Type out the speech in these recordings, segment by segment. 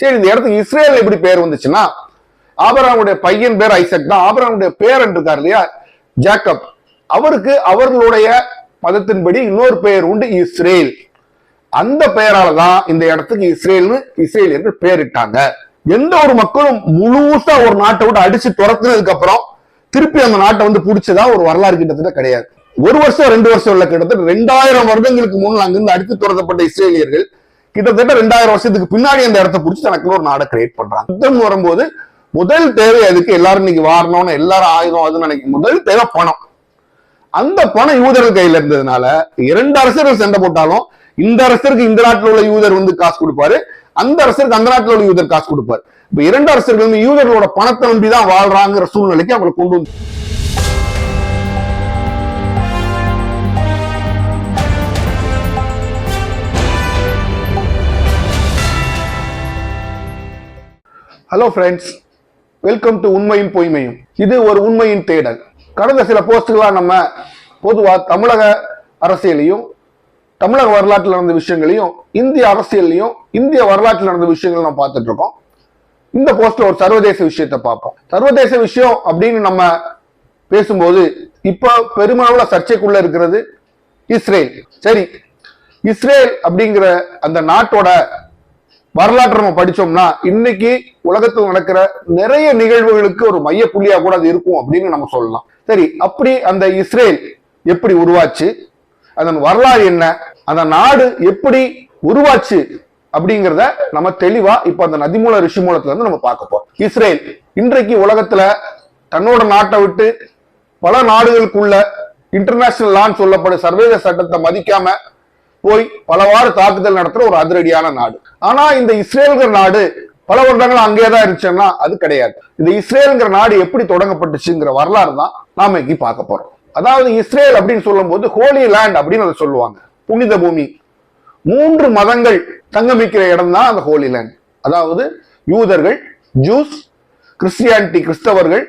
சரி இந்த இடத்துக்கு இஸ்ரேல் எப்படி பேர் வந்துச்சுன்னா ஆபராமுடைய பையன் பேர் ஐசக் தான். ஆபராமுடைய பேரன் இருக்கார் இல்லையா? ஜாக்கப். அவருக்கு அவர்களுடைய மதத்தின்படி இன்னொரு பெயர் உண்டு இஸ்ரேல். அந்த பெயரால தான் இந்த இடத்துக்கு இஸ்ரேல்னு இஸ்ரேல் என்று பெயரிட்டாங்க எந்த ஒரு மக்களும் முழுசா ஒரு நாட்டை விட்டு அடிச்சு துரத்துனதுக்கு அப்புறம் திருப்பி அந்த நாட்டை வந்து பிடிச்சதா ஒரு வரலாறு கிட்டத்தட்ட கிடையாது. ஒரு வருஷம் ரெண்டு வருஷம் உள்ள கிட்டத்தட்ட ரெண்டாயிரம் வருடங்களுக்கு முன் அங்கிருந்து அடித்து துரத்தப்பட்ட இஸ்ரேலியர்கள் கிட்டத்தட்ட ரெண்டாயிரம் வருஷத்துக்கு பின்னாடி அந்த இடத்த பிடிச்சி தனக்குன்னு ஒரு நாடை கிரியேட் பண்றாங்க. யுத்தம் வரும்போது முதல் தேவை அதுக்கு எல்லாரும் இன்னைக்கு வாரணும்னு எல்லாரும் ஆயுதம் அதுன்னு நினைக்கும் முதல் தேவை பணம். அந்த பணம் யூதர்கள் கையில இருந்ததுனால இரண்டு அரசர்கள் சண்டை போட்டாலும் இந்த அரசருக்கு இந்த நாட்டில் உள்ள யூதர் வந்து காசு கொடுப்பாரு அந்த அரசருக்கு அந்த நாட்டில் உள்ள யூதர் காசு கொடுப்பாரு. இப்ப இரண்டு அரசர்கள் வந்து யூதர்களோட பணத்தை நம்பி தான் வாழ்றாங்கிற சூழ்நிலைக்கு அவங்களை கொண்டு வந்து ஹலோ ஃப்ரெண்ட்ஸ் வெல்கம் டு உண்மையும் பொய்மையும். இது ஒரு உண்மையின் தேடல். கடந்த சில போஸ்ட்டுகளாக நம்ம பொதுவாக தமிழக அரசியலையும் தமிழக வரலாற்றில் நடந்த விஷயங்களையும் இந்திய அரசியல்லையும் இந்திய வரலாற்றில் நடந்த விஷயங்கள் நம்ம பார்த்துட்டு இருக்கோம் இந்த போஸ்ட்ல ஒரு சர்வதேச விஷயத்தை பார்ப்போம். சர்வதேச விஷயம் அப்படின்னு நம்ம பேசும்போது இப்போ பெருமளவில் சர்ச்சைக்குள்ள இருக்கிறது இஸ்ரேல். சரி இஸ்ரேல் அப்படிங்கிற அந்த நாட்டோட வரலாற்று நம்ம படிச்சோம்னா இன்னைக்கு உலகத்தில் நடக்கிற நிறைய நிகழ்வுகளுக்கு ஒரு மைய புள்ளியா கூட அது இருக்கும் அப்படின்னு நம்ம சொல்லலாம். சரி அப்படி அந்த இஸ்ரேல் எப்படி உருவாச்சு? அதன் வரலாறு என்ன? அந்த நாடு எப்படி உருவாச்சு? அப்படிங்கிறத நம்ம தெளிவா இப்ப அந்த நதிமூல ரிஷிமூலத்துல இருந்து நம்ம பார்க்க போறோம். இஸ்ரேல் இன்றைக்கு உலகத்துல தன்னோட நாட்டை விட்டு பல நாடுகளுக்குள்ள இன்டர்நேஷனல் லான்னு சொல்லப்படும் சர்வதேச சட்டத்தை மதிக்காம போய் பலவாறு தாக்குதல் நடத்துற ஒரு அதிரடியான நாடு. ஆனா இந்த இஸ்ரேல்கிற நாடு பல வருடங்கள் அங்கேதான் இருந்துச்சுன்னா அது கிடையாது. இந்த இஸ்ரேலுங்கிற நாடு எப்படி தொடங்கப்பட்டுச்சுங்கிற வரலாறு தான் நாம இன்னைக்கு பார்க்க போறோம். அதாவது இஸ்ரேல் அப்படின்னு சொல்லும்போது ஹோலி லேண்ட் அப்படின்னு அதை சொல்லுவாங்க. புனித பூமி. மூன்று மதங்கள் தங்கமிக்கிற இடம் தான் அந்த ஹோலி லேண்ட் அதாவது யூதர்கள் ஜூஸ் கிறிஸ்டியானிட்டி கிறிஸ்தவர்கள்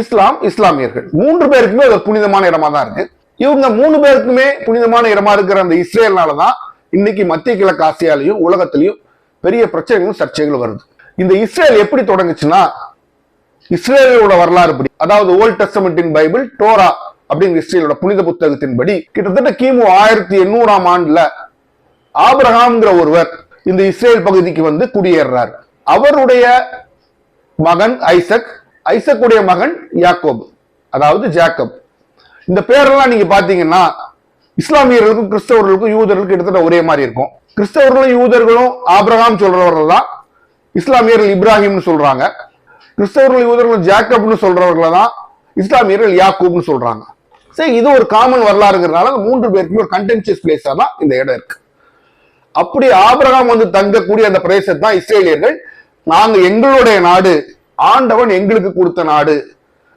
இஸ்லாம் இஸ்லாமியர்கள். மூன்று பேருக்குமே அது புனிதமான இடமா தான் இருக்கு. இவங்க மூணு பேருக்குமே புனிதமான இடமா இருக்கிற அந்த இஸ்ரேல்னால தான் இன்னைக்கு மத்திய கிழக்கு ஆசியாலையும் உலகத்திலையும் பெரிய பிரச்சனைகளும் சர்ச்சைகளும் வருது. இந்த இஸ்ரேல் எப்படி தொடங்குச்சுன்னா இஸ்ரேலோட வரலாறு படி அதாவது ஓல்ட் டெஸ்டமெண்டின் பைபிள் டோரா அப்படிங்கிற இஸ்ரேலோட புனித புத்தகத்தின் படி கிட்டத்தட்ட கிமு ஆயிரத்தி எண்ணூறாம் ஆண்டுல ஆபிரஹாம்ங்கிற ஒருவர் இந்த இஸ்ரேல் பகுதிக்கு வந்து குடியேறார் அவருடைய மகன் ஐசக் ஐசக்குடைய மகன் யாக்கோப் அதாவது ஜாக்கப். இந்த பேரெல்லாம் நீங்க பாத்தீங்கன்னா இஸ்லாமியர்களுக்கும் கிறிஸ்தவர்களுக்கும் யூதர்களுக்கும் கிட்டத்தட்ட ஒரே மாதிரி இருக்கும். கிறிஸ்தவர்களும் யூதர்களும் ஆப்ரஹாம் சொல்றவர்கள் தான். இஸ்லாமியர்கள் இப்ராஹிம்னு சொல்றாங்க. கிறிஸ்தவர்கள் யூதர்கள் ஜாக்கப்னு சொல்றவர்களை தான். இஸ்லாமியர்கள் யாக்கூப்னு சொல்றாங்க. சரி இது ஒரு காமன் வரலாறுங்கிறதுனால அந்த மூன்று பேருக்குமே ஒரு கண்டென்சியஸ் பிளேஸா தான் இந்த இடம் இருக்கு. அப்படி ஆபிரகாம் வந்து தங்கக்கூடிய அந்த பிரதேசத்தை தான் இஸ்ரேலியர்கள். நாங்க எங்களுடைய நாடு ஆண்டவன் எங்களுக்கு கொடுத்த நாடு.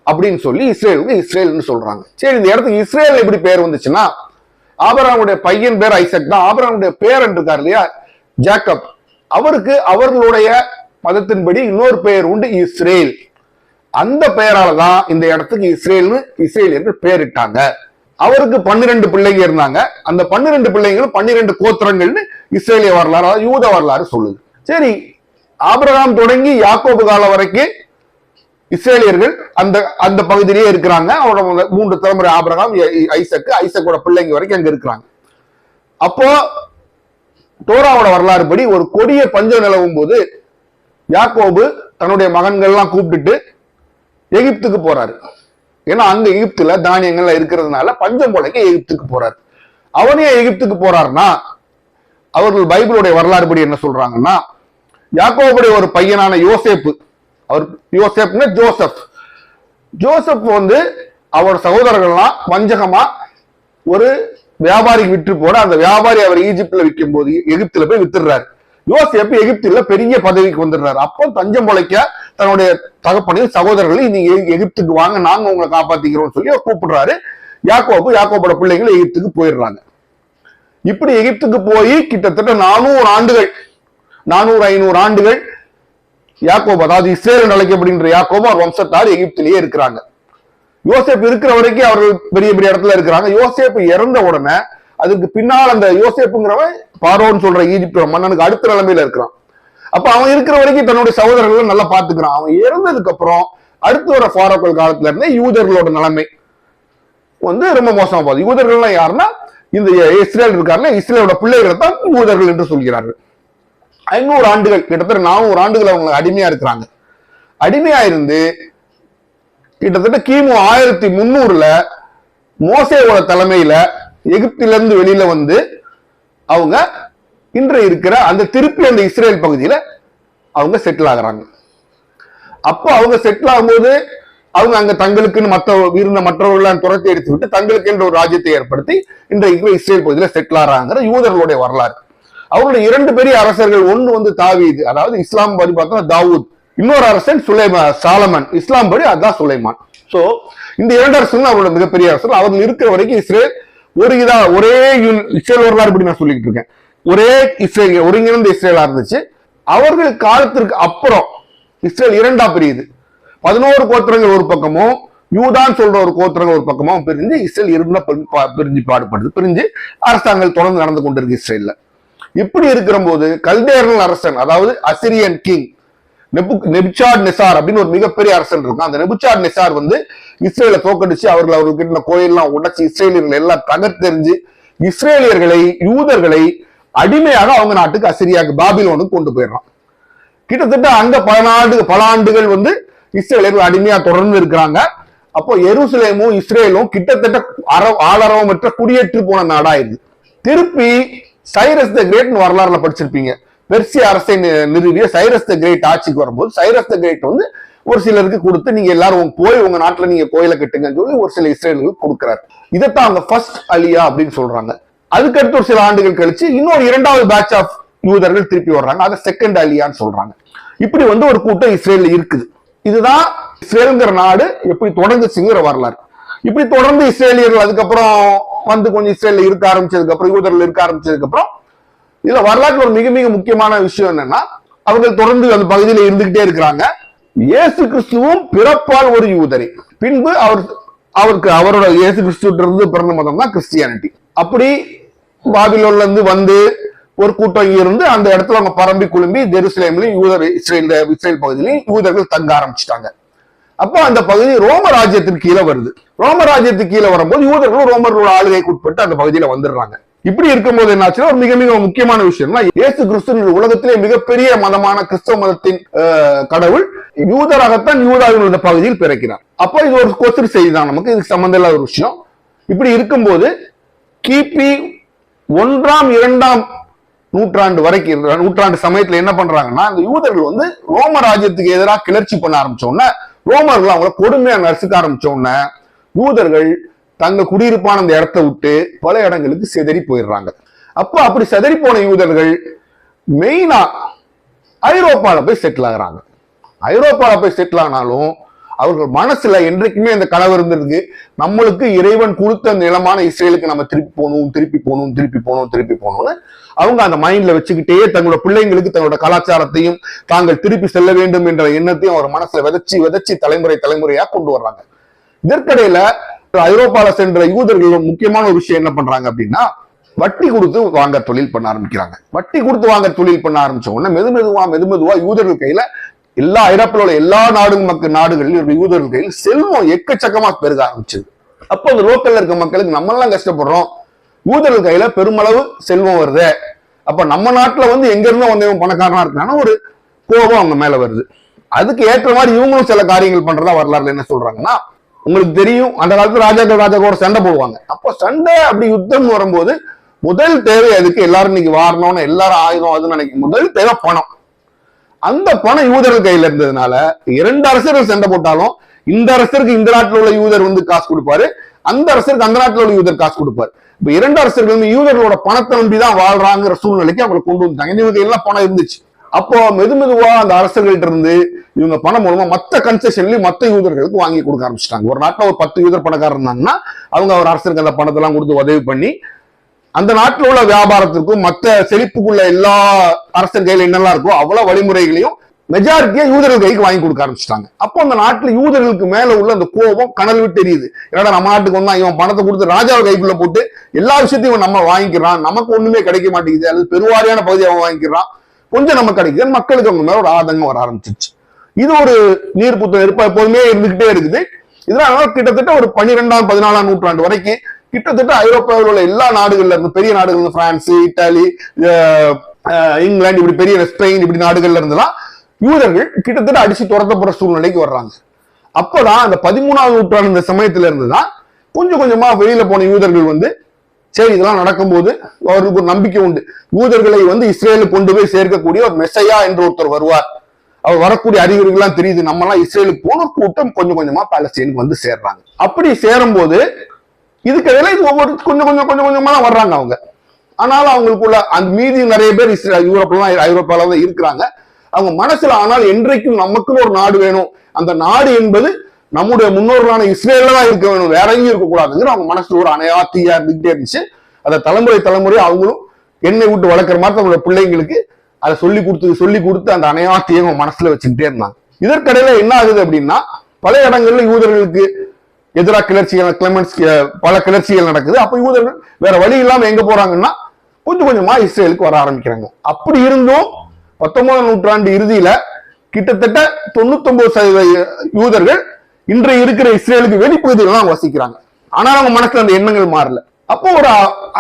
அப்படின்னு சொல்லி இஸ்ரேலுக்கு இஸ்ரேல்னு சொல்றாங்க. சரி இந்த இடத்துக்கு இஸ்ரேல் எப்படி பேர் வந்துச்சுன்னா ஆபராமுடைய பையன் பேர் ஐசக் தான். ஆபராமுடைய பேரன் இருக்கார் இல்லையா? ஜாக்கப். அவருக்கு அவர்களுடைய மதத்தின்படி இன்னொரு பெயர் உண்டு இஸ்ரேல். அந்த பெயரால தான் இந்த இடத்துக்கு இஸ்ரேல்னு இஸ்ரேல் என்று பெயரிட்டாங்க அவருக்கு பன்னிரெண்டு பிள்ளைங்க இருந்தாங்க. அந்த பன்னிரெண்டு பிள்ளைங்களும் பன்னிரெண்டு கோத்திரங்கள்னு இஸ்ரேலிய வரலாறு யூத வரலாறு சொல்லுது. சரி ஆபிரகாம் தொடங்கி யாக்கோபு காலம் வரைக்கும் இஸ்ரேலியர்கள் அந்த அந்த பகுதியிலேயே இருக்கிறாங்க. அவரோட மூன்று தலைமுறை ஆபரகம் ஐசக்கு ஐசக்கோட பிள்ளைங்க வரைக்கும் அங்க இருக்கிறாங்க. அப்போ டோராவோட வரலாறு படி ஒரு கொடிய பஞ்சம் நிலவும் போது யாக்கோபு தன்னுடைய மகன்கள்லாம் கூப்பிட்டுட்டு எகிப்துக்கு போறாரு. ஏன்னா அங்க எகிப்துல தானியங்கள்லாம் இருக்கிறதுனால பஞ்சம் போலக்கு எகிப்துக்கு போறாரு. அவனே எகிப்துக்கு போறாருன்னா அவர்கள் பைபிளுடைய வரலாறு படி என்ன சொல்றாங்கன்னா யாக்கோபுடைய ஒரு பையனான யோசேப்பு அவர் யோசப்னா ஜோசப். ஜோசப் வந்து அவர் சகோதரர்கள்லாம் வஞ்சகமா ஒரு வியாபாரிக்கு விற்று போட அந்த வியாபாரி அவர் ஈஜிப்ட்ல விற்கும் போது எகிப்துல போய் வித்துடுறாரு. யோசேப்பு எகிப்துல பெரிய பதவிக்கு வந்துடுறாரு. அப்போ தஞ்சம் பொழைக்க தன்னுடைய தகப்பனையும் சகோதரர்களையும் நீங்க எகிப்துக்கு வாங்க நாங்க உங்களை காப்பாத்திக்கிறோம்னு சொல்லி அவர் கூப்பிடுறாரு. யாக்கோப்பு யாக்கோப்போட பிள்ளைங்களும் எகிப்துக்கு போயிடுறாங்க. இப்படி எகிப்துக்கு போய் கிட்டத்தட்ட நானூறு ஆண்டுகள் நானூறு ஐநூறு ஆண்டுகள் யாக்கோபு அதாவது இஸ்ரேல் என்று அழைக்கப்படுகின்ற யாக்கோபு அவர் வம்சத்தார் எகிப்திலேயே இருக்கிறாங்க. யோசேப் இருக்கிற வரைக்கும் அவர்கள் பெரிய பெரிய இடத்துல இருக்கிறாங்க. யோசேப்பு இறந்த உடனே அதுக்கு பின்னால் அந்த யோசேப்புங்கிறவன் பாரோன்னு சொல்ற ஈஜிப்ட் மன்னனுக்கு அடுத்த நிலைமையில இருக்கிறான். அப்ப அவன் இருக்கிற வரைக்கும் தன்னுடைய சகோதரர்களை நல்லா பாத்துக்கிறான் அவன் இறந்ததுக்கு அப்புறம் அடுத்து வர ஃபாரோக்கள் காலத்துல இருந்தே யூதர்களோட நிலைமை வந்து ரொம்ப மோசமா போகுது. யூதர்கள்லாம் யாருன்னா இந்த இஸ்ரேல் இருக்காருன்னா இஸ்ரேலோட பிள்ளைகளை தான் யூதர்கள் என்று சொல்கிறார்கள். ஐநூறு ஆண்டுகள் கிட்டத்தட்ட நானூறு ஆண்டுகள் அவங்க அடிமையா இருக்கிறாங்க. அடிமையா இருந்து கிட்டத்தட்ட கிமு ஆயிரத்தி முந்நூறுல மோசேவோட தலைமையில எகிப்திலிருந்து வெளியில வந்து அவங்க இன்று இருக்கிற அந்த திருப்பி அந்த இஸ்ரேல் பகுதியில அவங்க செட்டில் ஆகுறாங்க. அப்போ அவங்க செட்டில் ஆகும்போது அவங்க அங்க தங்களுக்குன்னு மற்ற இருந்த மற்றவர்களெல்லாம் துரத்தி எடுத்து விட்டு தங்களுக்கு என்ற ஒரு ராஜ்யத்தை ஏற்படுத்தி இன்றைக்கு இஸ்ரேல் பகுதியில செட்டில் ஆகிறாங்கிற யூதர்களுடைய வரலாறு. அவருடைய இரண்டு பெரிய அரசர்கள் ஒன்று வந்து தாவீது அதாவது இஸ்லாம் படி பார்த்தா தாவூத். இன்னொரு அரசன் சுலைமா சாலமன். இஸ்லாம் படி அதான் சுலைமான். ஸோ இந்த இரண்டு அரசர்கள் அவரோட மிகப்பெரிய அரசர்கள். அவர்கள் இருக்கிற வரைக்கும் இஸ்ரேல் ஒரு இதா ஒரே யூன்- இஸ்ரேல் வரலாறு இப்படி நான் சொல்லிட்டு இருக்கேன். ஒரே இஸ்ரேல் ஒருங்கிணைந்த இஸ்ரேலா இருந்துச்சு. அவர்கள் காலத்திற்கு அப்புறம் இஸ்ரேல் இரண்டா பிரியுது. பதினோரு கோத்திரங்கள் ஒரு பக்கமும் யூதான் சொல்ற ஒரு கோத்திரங்கள் ஒரு பக்கமும் பிரிஞ்சு இஸ்ரேல் இரண்டா பிரிஞ்சு பாடுபடுது. பிரிஞ்சு அரசாங்கம் தொடர்ந்து நடந்து கொண்டிருக்கு இஸ்ரேல்ல. இப்படி இருக்கிற போது கல்தேரன் அரசன் அதாவது அசிரியன் கிங் நெபிச்சாட் நெசார் அப்படின்னு ஒரு மிகப்பெரிய அரசன் இருக்கும் அந்த நெபுச்சாட் நெசார் வந்து இஸ்ரேலை தோக்கடிச்சு அவர்கள் அவர்களுக்கு இருந்த கோயிலெல்லாம் உடைச்சு இஸ்ரேலியர்கள் எல்லாம் தகர்த்தெறிஞ்சு இஸ்ரேலியர்களை யூதர்களை அடிமையாக அவங்க நாட்டுக்கு அசிரியாக்கு பாபிலோனுக்கு கொண்டு போயிடுறான். கிட்டத்தட்ட அங்க பல நாடு பல ஆண்டுகள் வந்து இஸ்ரேலியர்கள் அடிமையா தொடர்ந்து இருக்கிறாங்க. அப்போ எருசலேமும் இஸ்ரேலும் கிட்டத்தட்ட அற ஆளரவமற்ற குடியேற்று போன நாடாயிருது திருப்பி சைரஸ் த கிரேட்னு வரலாறுல படிச்சிருப்பீங்க. பெர்சிய அரசை நிறுவிய சைரஸ் த கிரேட் ஆட்சிக்கு வரும்போது சைரஸ் த கிரேட் வந்து ஒரு சிலருக்கு கொடுத்து நீங்க எல்லாரும் போய் உங்க நாட்டுல நீங்க கோயிலை கட்டுங்கன்னு சொல்லி ஒரு சில இஸ்ரேலுக்கு கொடுக்குறாரு. இதைத்தான் அவங்க ஃபர்ஸ்ட் அலியா அப்படின்னு சொல்றாங்க. அதுக்கடுத்து ஒரு சில ஆண்டுகள் கழிச்சு இன்னொரு இரண்டாவது பேட்ச் ஆஃப் யூதர்கள் திருப்பி வர்றாங்க. அதை செகண்ட் அலியான்னு சொல்றாங்க. இப்படி வந்து ஒரு கூட்டம் இஸ்ரேல்ல இருக்குது. இதுதான் இஸ்ரேலுங்கிற நாடு எப்படி தொடங்குச்சுங்கிற வரலாறு. இப்படி தொடர்ந்து இஸ்ரேலியர்கள் அதுக்கப்புறம் வந்து கொஞ்சம் இஸ்ரேல இருக்க ஆரம்பிச்சதுக்கு அப்புறம் யூதர்கள் இருக்க ஆரம்பிச்சதுக்கு அப்புறம் இதுல வரலாற்று ஒரு மிக மிக முக்கியமான விஷயம் என்னன்னா அவர்கள் தொடர்ந்து அந்த பகுதியில இருந்துகிட்டே இருக்கிறாங்க. இயேசு கிறிஸ்துவும் பிறப்பால் ஒரு யூதரி. பின்பு அவர் அவருக்கு அவரோட இயேசு கிறிஸ்துவிட்ட இருந்து பிறந்த மதம் தான் கிறிஸ்டியானிட்டி. அப்படி பாபிலோன்ல இருந்து வந்து ஒரு கூட்டம் இருந்து அந்த இடத்துல அவங்க பரம்பி குழும்பி ஜெருசலேம்லயும் யூதர் இஸ்ரேல் இஸ்ரேல் பகுதியிலையும் யூதர்கள் தங்க ஆரம்பிச்சிட்டாங்க. அப்போ அந்த பகுதி ரோம ராஜ்யத்தின் கீழே வருது. ரோம ராஜ்யத்துக்கு கீழே வரும்போது யூதர்களும் ரோமர்களோட ஆளுகைக்கு உட்பட்டு அந்த பகுதியில வந்துடுறாங்க. இப்படி இருக்கும்போது என்னாச்சுன்னா ஒரு மிக மிக முக்கியமான விஷயம்னா இயேசு கிறிஸ்து உலகத்திலே மிகப்பெரிய மதமான கிறிஸ்தவ மதத்தின் கடவுள் யூதராகத்தான் யூதாவின் பகுதியில் பிறக்கிறார். அப்போ இது ஒரு கொஸ்டின் செய்தி தான் நமக்கு. இதுக்கு சம்மந்த இல்லாத ஒரு விஷயம். இப்படி இருக்கும்போது கிபி ஒன்றாம் இரண்டாம் நூற்றாண்டு வரைக்கும் நூற்றாண்டு சமயத்துல என்ன பண்றாங்கன்னா அந்த யூதர்கள் வந்து ரோம ராஜ்யத்துக்கு எதிராக கிளர்ச்சி பண்ண ஆரம்பிச்ச உடனே ரோமர்கள் அவங்கள கொடுமையா நசுக்க ஆரம்பிச்ச உடனே யூதர்கள் தங்க குடியிருப்பான அந்த இடத்த விட்டு பல இடங்களுக்கு சிதறி போயிடுறாங்க. அப்ப அப்படி செதறி போன யூதர்கள் மெயினா ஐரோப்பாவில் போய் செட்டில் ஆகுறாங்க. ஐரோப்பாவில் போய் செட்டில் ஆனாலும் அவர்கள் மனசுல என்றைக்குமே இந்த கனவு இருந்திருக்கு. நம்மளுக்கு இறைவன் கொடுத்த நிலமான இஸ்ரேலுக்கு நம்ம திருப்பி போகணும் திருப்பி போகணும் திருப்பி போகணும் திருப்பி போகணும்னு அவங்க அந்த மைண்ட்ல வச்சுக்கிட்டே தங்களோட பிள்ளைங்களுக்கு தங்களோட கலாச்சாரத்தையும் தாங்கள் திருப்பி செல்ல வேண்டும் என்ற எண்ணத்தையும் அவர் மனசுல விதைச்சு விதைச்சு தலைமுறை தலைமுறையா கொண்டு வர்றாங்க. இதற்கிடையில ஐரோப்பால சென்ற யூதர்கள் முக்கியமான ஒரு விஷயம் என்ன பண்றாங்க அப்படின்னா வட்டி கொடுத்து வாங்க தொழில் பண்ண ஆரம்பிக்கிறாங்க. வட்டி கொடுத்து வாங்க தொழில் பண்ண ஆரம்பிச்ச உடனே மெது மெதுவா மெது மெதுவா யூதர்கள் கையில எல்லா ஐரோப்பில் உள்ள எல்லா நாடு மக்கள் நாடுகளில் யூதர்கள் கையில் செல்வம் எக்கச்சக்கமா பெருக ஆரம்பிச்சது. அப்போ அந்த லோக்கல்ல இருக்க மக்களுக்கு நம்ம எல்லாம் கஷ்டப்படுறோம். யூதர்கள் கையில பெருமளவு செல்வம் வருது. அப்ப நம்ம நாட்டுல வந்து எங்க இருந்தோ வந்தவன் பணக்காரனா இருக்கான ஒரு கோபம் அவங்க மேல வருது. அதுக்கு ஏற்ற மாதிரி இவங்களும் சில காரியங்கள் பண்றதா வரலாறுல என்ன சொல்றாங்கன்னா உங்களுக்கு தெரியும் அந்த காலத்துல ராஜாக்கள் கூட சண்டை போடுவாங்க. அப்போ சண்டை அப்படி யுத்தம் வரும்போது முதல் தேவை அதுக்கு எல்லாரும் இன்னைக்கு வாரணும்னு எல்லாரும் ஆயுதம் அதுன்னு நினைக்கும். முதல் தேவை பணம். அந்த பணம் யூதர்கள் கையில இருந்ததுனால இரண்டு அரசர்கள் சண்டை போட்டாலும் இந்த அரசருக்கு இந்த நாட்டில் உள்ள யூதர் வந்து காசு கொடுப்பாரு அந்த அரசருக்கு அந்த நாட்டில் உள்ள யூதர் காசு கொடுப்பாரு. இப்ப இரண்டு அரசர்கள் வந்து யூதர்களோட பணத்தை நம்பிதான் வாழ்றாங்கிற சூழ்நிலைக்கு அவங்களை கொண்டு வந்தாங்க இவங்க எல்லாம் பணம் இருந்துச்சு. அப்போ மெது மெதுவா அந்த அரசர்கள்ட்ட இருந்து இவங்க பணம் மூலமா மத்த கன்செஷன்லயும் மத்த யூதர்களுக்கு வாங்கி கொடுக்க ஆரம்பிச்சிட்டாங்க. ஒரு நாட்டுல ஒரு பத்து யூதர் பணக்காரர் இருந்தாங்கன்னா அவங்க ஒரு அரசருக்கு அந்த பணத்தெல்லாம் கொடுத்து உதவி பண்ணி அந்த நாட்டில் உள்ள வியாபாரத்திற்கும் மற்ற செழிப்புக்குள்ள எல்லா அரசன் கையில் என்னெல்லாம் இருக்கோ அவ்வளவு வழிமுறைகளையும் மெஜாரிட்டியா யூதர்கள் கைக்கு வாங்கி கொடுக்க ஆரம்பிச்சிட்டாங்க. அப்போ அந்த நாட்டில் யூதர்களுக்கு மேல உள்ள அந்த கோபம் கனல் விட்டு தெரியுது என்னடா நம்ம நாட்டுக்கு வந்தா இவன் பணத்தை கொடுத்து ராஜாவை கைக்குள்ள போட்டு எல்லா விஷயத்தையும் இவன் நம்ம வாங்கிக்கிறான். நமக்கு ஒண்ணுமே கிடைக்க மாட்டேங்குது. அல்லது பெருவாரியான பகுதியை அவன் வாங்கிக்கிறான். கொஞ்சம் நமக்கு கிடைக்குது. மக்களுக்கு அவங்க மேல ஒரு ஆதங்கம் வர ஆரம்பிச்சிச்சு இது ஒரு நீர் புத்த நெருப்பா எப்போதுமே இருந்துகிட்டே இருக்குது. இதனால கிட்டத்தட்ட ஒரு பன்னிரெண்டாம் பதினாலாம் நூற்றாண்டு வரைக்கும் கிட்டத்தட்ட ஐரோப்பாவில் உள்ள எல்லா நாடுகள்ல இருந்து பெரிய நாடுகள் இருந்து பிரான்ஸ் இத்தாலி இங்கிலாந்து இப்படி பெரிய ஸ்பெயின் இப்படி நாடுகள்ல இருந்தெல்லாம் யூதர்கள் கிட்டத்தட்ட அடிச்சு துரத்தப்படுற சூழ்நிலைக்கு வர்றாங்க. அப்பதான் அந்த பதிமூணாவது நூற்றாண்டு இந்த சமயத்துல இருந்துதான் கொஞ்சம் கொஞ்சமா வெளியில போன யூதர்கள் வந்து சரி இதெல்லாம் நடக்கும்போது அவர்களுக்கு ஒரு நம்பிக்கை உண்டு. யூதர்களை வந்து இஸ்ரேலுக்கு கொண்டு போய் சேர்க்கக்கூடிய ஒரு மெசையா என்று ஒருத்தர் வருவார். அவர் வரக்கூடிய அறிகுறிகள்லாம் தெரியுது. நம்ம எல்லாம் இஸ்ரேலுக்கு போன கூட்டம் கொஞ்சம் கொஞ்சமா பாலஸ்தீனுக்கு வந்து சேர்றாங்க. அப்படி சேரும்போது இதுக்கு இடையில இது ஒவ்வொரு கொஞ்சம் கொஞ்சம் கொஞ்சம் கொஞ்சமா தான் வர்றாங்க அவங்க. ஆனாலும் அவங்களுக்குள்ள அந்த மீதி நிறைய பேர் யூரோப்லாம் ஐரோப்பால தான் இருக்கிறாங்க. அவங்க மனசுல ஆனால் என்றைக்கும் நமக்குன்னு ஒரு நாடு வேணும். அந்த நாடு என்பது நம்முடைய முன்னோர்களான இஸ்ரேல தான் இருக்க வேணும். வேற எங்கேயும் இருக்கக்கூடாதுங்கிற அவங்க மனசுல ஒரு அணையா தீயா இருந்துகிட்டே இருந்துச்சு. அதை தலைமுறை தலைமுறை அவங்களும் எண்ணெய் விட்டு வளர்க்குற மாதிரி தங்களோட பிள்ளைங்களுக்கு அதை சொல்லி கொடுத்து சொல்லி கொடுத்து அந்த அணையா தீயை அவங்க மனசுல வச்சுக்கிட்டே இருந்தாங்க. இதற்கிடையில என்ன ஆகுது அப்படின்னா பல இடங்கள்ல யூதர்களுக்கு எதிராக கிளர்ச்சிகள் கிளமெண்ட்ஸ் பல கிளர்ச்சிகள் நடக்குது. அப்போ யூதர்கள் வேற வழி இல்லாம எங்க போறாங்கன்னா கொஞ்சம் கொஞ்சமா இஸ்ரேலுக்கு வர ஆரம்பிக்கிறாங்க. அப்படி இருந்தும் பத்தொன்பதாம் நூற்றாண்டு இறுதியில கிட்டத்தட்ட தொண்ணூத்தொன்பது சதவீத யூதர்கள் இன்றைய இருக்கிற இஸ்ரேலுக்கு வெளிப்பகுதியில் தான் வசிக்கிறாங்க. ஆனா அவங்க மனசுல அந்த எண்ணங்கள் மாறல. அப்போ ஒரு